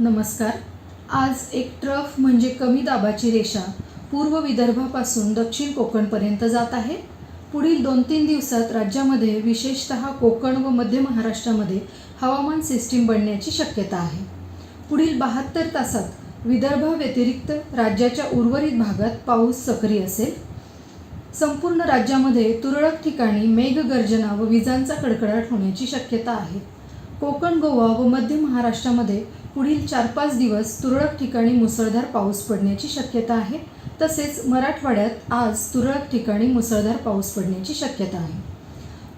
नमस्कार. आज एक ट्रफ म्हणजे कमी दाबाची रेषा पूर्व विदर्भापासून दक्षिण कोकणपर्यंत जात आहे. पुढील दोन तीन दिवसात राज्यामध्ये विशेषतः कोकण व मध्य महाराष्ट्रामध्ये हवामान सिस्टीम बनण्याची शक्यता आहे. पुढील बहात्तर तासात विदर्भाव्यतिरिक्त राज्याच्या उर्वरित भागात पाऊस सक्रिय असेल. संपूर्ण राज्यामध्ये तुरळक ठिकाणी मेघगर्जना व विजांचा कडकडाट होण्याची शक्यता आहे. कोकण गोवा व मध्य महाराष्ट्रामध्ये पुढील चार पाच दिवस तुरळक ठिकाणी मुसळधार पाऊस पडण्याची शक्यता आहे. तसेच मराठवाड्यात आज तुरळक ठिकाणी मुसळधार पाऊस पडण्याची शक्यता आहे.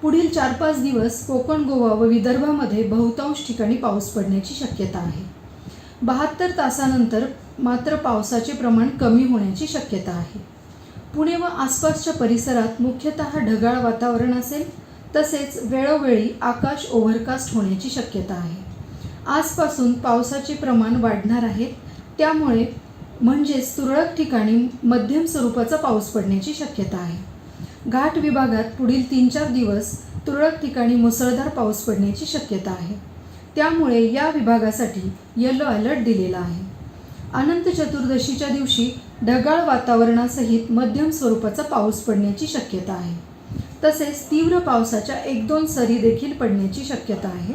पुढील चार पाच दिवस कोकण गोवा व विदर्भामध्ये बहुतांश ठिकाणी पाऊस पडण्याची शक्यता आहे. बहात्तर तासानंतर मात्र पावसाचे प्रमाण कमी होण्याची शक्यता आहे. पुणे व आसपासच्या परिसरात मुख्यतः ढगाळ वातावरण असेल. तसेच वेळोवेळी आकाश ओव्हरकास्ट होण्याची शक्यता आहे. आजपासून पावसाचे प्रमाण वाढणार आहे. त्यामुळे म्हणजेच तुरळक ठिकाणी मध्यम स्वरूपाचा पाऊस पडण्याची शक्यता आहे. घाट विभागात पुढील तीन चार दिवस तुरळक ठिकाणी मुसळधार पाऊस पडण्याची शक्यता आहे. त्यामुळे या विभागासाठी येलो अलर्ट दिलेला आहे. अनंत चतुर्दशीच्या दिवशी ढगाळ वातावरणासहित मध्यम स्वरूपाचा पाऊस पडण्याची शक्यता आहे. तसेच तीव्र पावसाच्या एक दोन सरी देखील पडण्याची शक्यता आहे.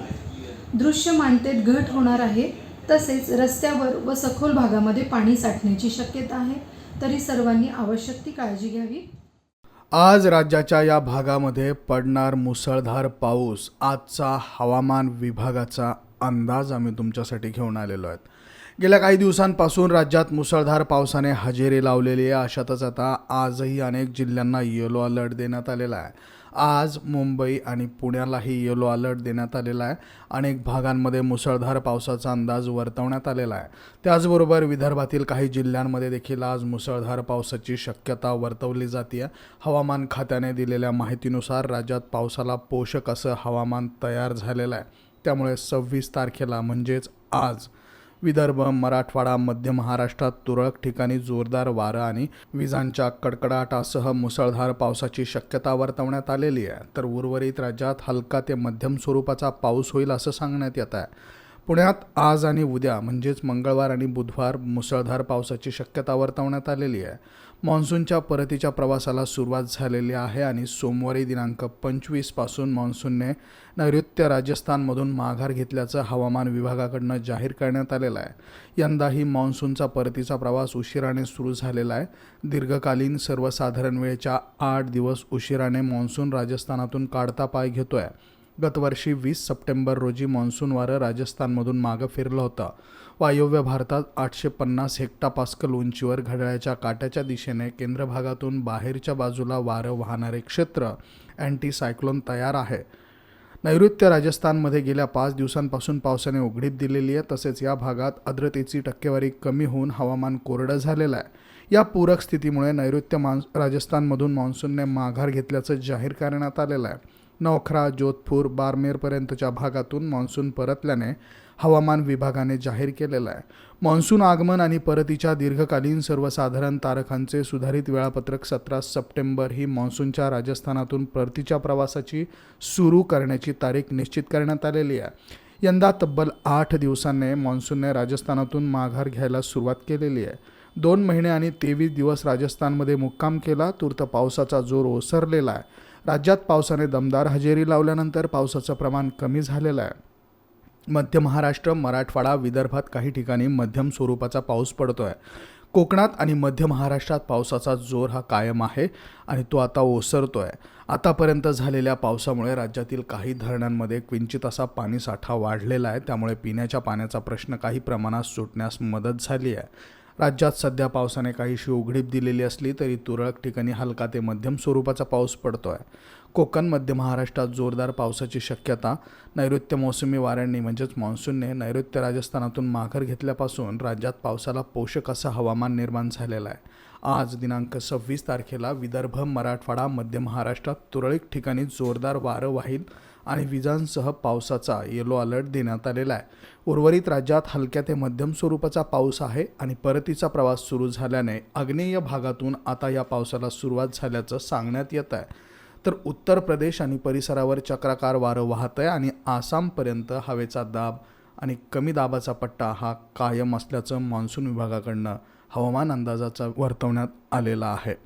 दृश्यमानतेत घट होणार आहे. तसेच रस्त्यावर व सखोल भागामध्ये पाणी साठण्याची शक्यता आहे. तरी सर्वांनी आवश्यक ती काळजी घ्यावी. आज राज्याच्या या भागामध्ये पडणार मुसळधार पाऊस आजचा हवामान विभागाचा अंदाज आम्ही तुमच्यासाठी घेऊन आलेलो आहेत. गेल्या काही दिवसांपासून राज्यात मुसळधार पावसाने हजेरी लावलेली आहे. अशातच आता आजही अनेक जिल्ह्यांना येलो अलर्ट देण्यात आलेला आहे. आज मुंबई आणि पुण्यालाही येलो अलर्ट देण्यात आलेला आहे. अनेक भागांमध्ये मुसळधार पावसाचा अंदाज वर्तवण्यात आलेला आहे. त्याचबरोबर विदर्भातील काही जिल्ह्यांमध्ये देखील आज मुसळधार पावसाची शक्यता वर्तवली जाते हवामान खात्याने दिलेल्या माहितीनुसार राज्यात पावसाला पोषक असं हवामान तयार झालेलं आहे. त्यामुळे सव्वीस तारखेला म्हणजेच आज विदर्भ मराठवाडा मध्य महाराष्ट्रात तुरळक ठिकाणी जोरदार वारं आणि विजांच्या कडकडाटासह मुसळधार पावसाची शक्यता वर्तवण्यात आलेली आहे. तर उर्वरित राज्यात हलका ते मध्यम स्वरूपाचा पाऊस होईल असं सांगण्यात येत आहे. पुण्यात आज आणि उद्या म्हणजेच मंगळवार आणि बुधवार मुसळधार पावसाची शक्यता वर्तवण्यात आलेली आहे. मान्सूनच्या परतीच्या प्रवासाला सुरुवात झालेली आहे आणि सोमवारी दिनांक पंचवीसपासून मान्सूनने नैऋत्य राजस्थानमधून माघार घेतल्याचं हवामान विभागाकडनं जाहीर करण्यात आलेलं आहे. यंदाही मान्सूनचा परतीचा प्रवास उशिराने सुरू झालेला आहे. दीर्घकालीन सर्वसाधारण वेळेच्या आठ दिवस उशिराने मान्सून राजस्थानातून काढता पाय घेतो आहे गतवर्षी वीस सप्टेंबर रोजी मान्सून वारं राजस्थानमधून मागं फिरलं होतं. वायव्य भारतात आठशे पन्नास हेक्टापास्कल उंचीवर घड्याळाच्या काट्याच्या दिशेने केंद्र भागातून बाहेरच्या बाजूला वारं वाहणारे क्षेत्र अँटी सायक्लोन तयार आहे. नैऋत्य राजस्थानमध्ये गेल्या पाच दिवसांपासून पावसाने उघडीप दिलेली आहे तसेच या भागात आर्द्रतेची टक्केवारी कमी होऊन हवामान कोरडं झालेलं आहे. या पूरक स्थितीमुळे नैऋत्य मान राजस्थानमधून मान्सूनने माघार घेतल्याचं जाहीर करण्यात आलेलं आहे. नौखरा जोधपूर बारमेरपर्यंतच्या भागातून मान्सून परतल्याने हवामान विभागाने जाहीर केलेलं आहे. मान्सून आगमन आणि परतीच्या दीर्घकालीन सर्वसाधारण तारखांचे सुधारित वेळापत्रक सतरा सप्टेंबर ही मान्सूनच्या राजस्थानातून परतीच्या प्रवासाची सुरू करण्याची तारीख निश्चित करण्यात आलेली आहे. यंदा तब्बल आठ दिवसांनी मान्सूनने राजस्थानातून माघार घ्यायला सुरुवात केलेली आहे. दोन महिने आणि तेवीस दिवस राजस्थानमध्ये मुक्काम केला तूर्त पावसाचा जोर ओसरलेला आहे. राज्यात पावसाने दमदार हजेरी लावल्यानंतर पावसाचं प्रमाण कमी झालेलं आहे. मध्य महाराष्ट्र मराठवाडा विदर्भात काही ठिकाणी मध्यम स्वरूपाचा पाऊस पडतो आहे कोकणात आणि मध्य महाराष्ट्रात पावसाचा जोर हा कायम आहे आणि तो आता ओसरतो आहे आतापर्यंत झालेल्या पावसामुळे राज्यातील काही धरणांमध्ये क्विंचित असा पाणीसाठा वाढलेला आहे. त्यामुळे पिण्याच्या पाण्याचा प्रश्न काही प्रमाणात सुटण्यास मदत झाली आहे. राज्यात सध्या पावसाने काहीशी उघडीप दिलेली असली तरी तुरळक ठिकाणी हलका ते मध्यम स्वरूपाचा पाऊस पडतो आहे कोकण मध्य महाराष्ट्रात जोरदार पावसाची शक्यता. नैऋत्य मोसमी वाऱ्यांनी म्हणजेच मान्सूनने नैऋत्य राजस्थानातून माघार घेतल्यापासून राज्यात पावसाला पोषक असं हवामान निर्माण झालेलं आहे. आज दिनांक सव्वीस तारखेला विदर्भ मराठवाडा मध्य महाराष्ट्रात तुरळक ठिकाणी जोरदार वारं वाहील आणि विजांसह पावसाचा येलो अलर्ट देण्यात आलेला आहे. उर्वरित राज्यात हलक्या ते मध्यम स्वरूपाचा पाऊस आहे आणि परतीचा प्रवास सुरू झाल्याने आग्नेय भागातून आता या पावसाला सुरुवात झाल्याचं सांगण्यात येत आहे. तर उत्तर प्रदेश आणि परिसरावर चक्राकार वारं वाहत आहे आणि आसामपर्यंत हवेचा दाब आणि कमी दाबाचा पट्टा हा कायम असल्याचं मान्सून विभागाकडनं हवामान अंदाजाचा वर्तवण्यात आलेला आहे.